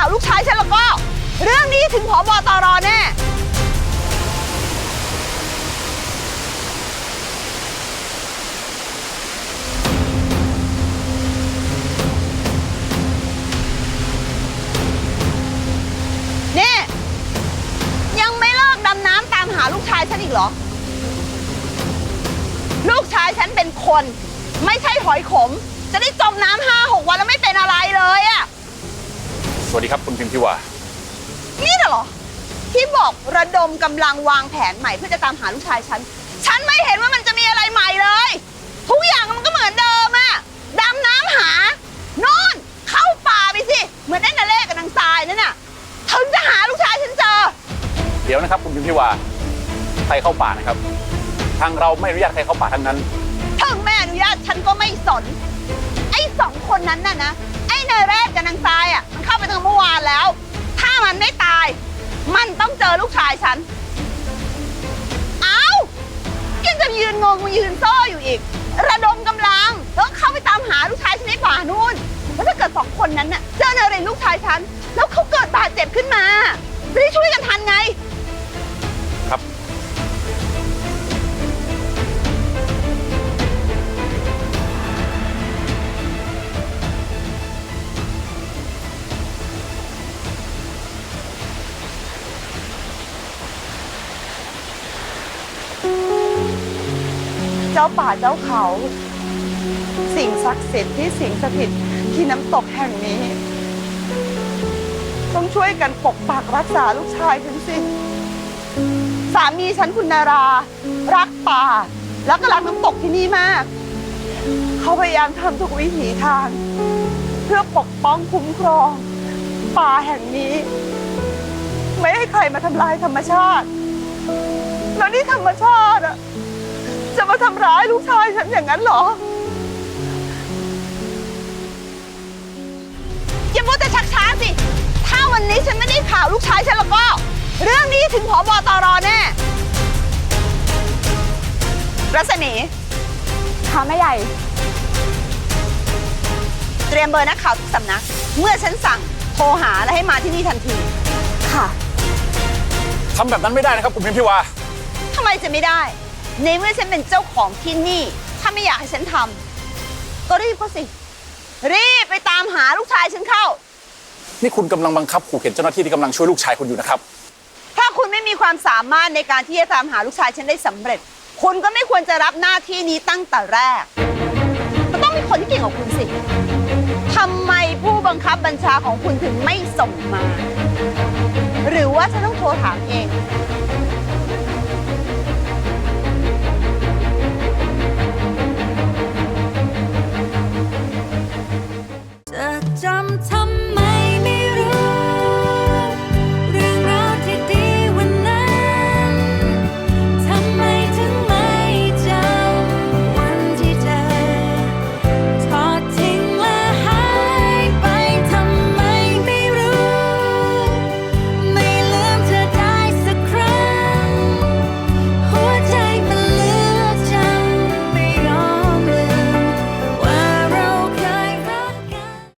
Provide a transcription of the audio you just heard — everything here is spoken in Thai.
าวลูกชายฉันแล้วก็ เรื่องนี้ถึงผบตรแน่ นี่ ยังไม่เลิกดำน้ำตามหาลูกชายฉันอีกเหรอ ลูกชายฉันเป็นคน ไม่ใช่หอยขม จะได้จมน้ำห้าหกวันแล้วไม่เป็นอะไรเลยอะ สวัสดีครับคุณพิมพิวา นี่น่ะเหรอ ที่บอกระดมกำลังวางแผนใหม่เพื่อจะตามหาลูกชายฉัน ฉันไม่เห็นว่ามันจะมีอะไรใหม่เลย ทุกอย่างมันก็เหมือนเดิมอะดำน้ำหาโน่นเข้าป่าไปสิ เหมือนไอ้นาเล่กับนางทรายนั่นน่ะถึงจะหาลูกชายฉันเจอ เดี๋ยวนะครับ คุณพิมพิวา ใครเข้าป่านะครับ ทางเราไม่อนุญาตใครเข้าป่าทั้งนั้น ถึงแม่อนุญาตฉันก็ไม่สน ไอ้สองคนนั้นน่ะนะ ไอ้นายแรกกับนางทรายอะ มันเข้าไปตั้งแต่เมื่อวานแล้ว ถ้ามันไม่ตาย มันต้องเจอลูกชายฉัน เอ้ายังจะยืนงงมายืนโซ่อยู่อีก ระดมกำลังแล้วเข้าไปตามหาลูกชายฉันในป่านู่น แล้วถ้าเกิดสองคนนั้นน่ะ เจอเนเรนลูกชายฉัน แล้วเขาเกิดบาดเจ็บขึ้นมาจะได้ช่วยกันทันไง เจ้าป่าเจ้าเขา สิ่งศักดิ์สิทธิ์ที่สิงสถิตที่น้ำตกแห่งนี้ ต้องช่วยกันปกปักรักษาลูกชายฉันสิ สามีฉันคุณนารา รักป่า แล้วก็รักน้ำตกที่นี่มาก เขาพยายามทำทุกวิถีทาง เพื่อปกป้องคุ้มครอง ป่าแห่งนี้ ไม่ให้ใครมาทำลายธรรมชาติ แล้วนี่ธรรมชาติอะ จะมาทำร้ายลูกชายฉันอย่างนั้นเหรอ อย่ามัวแต่ชักช้าสิ ถ้าวันนี้ฉันไม่ได้ข่าวลูกชายฉันแล้วก็ เรื่องนี้ถึงผบตรแน่ รัศมีค่ะแม่ใหญ่ เตรียมเบอร์นักข่าวทุกสำนัก เมื่อฉันสั่งโทรหาและให้มาที่นี่ทันที ค่ะ ทำแบบนั้นไม่ได้นะครับ คุณพิมพิวา ทำไมจะไม่ได้ ในเมื่อฉันเป็นเจ้าของที่นี่ ถ้าไม่อยากให้ฉันทำก็รีบก็สิ รีบไปตามหาลูกชายฉันเข้า นี่คุณกำลังบังคับขู่เข็นเจ้าหน้าที่ที่กำลังช่วยลูกชายคุณอยู่นะครับ ถ้าคุณไม่มีความสามารถในการที่จะตามหาลูกชายฉันได้สำเร็จ คุณก็ไม่ควรจะรับหน้าที่นี้ตั้งแต่แรกมันต้องมีคนที่เก่งกว่าคุณสิทำไมผู้บังคับบัญชาของคุณถึงไม่ส่งมา หรือว่าฉันต้องโทรถามเอง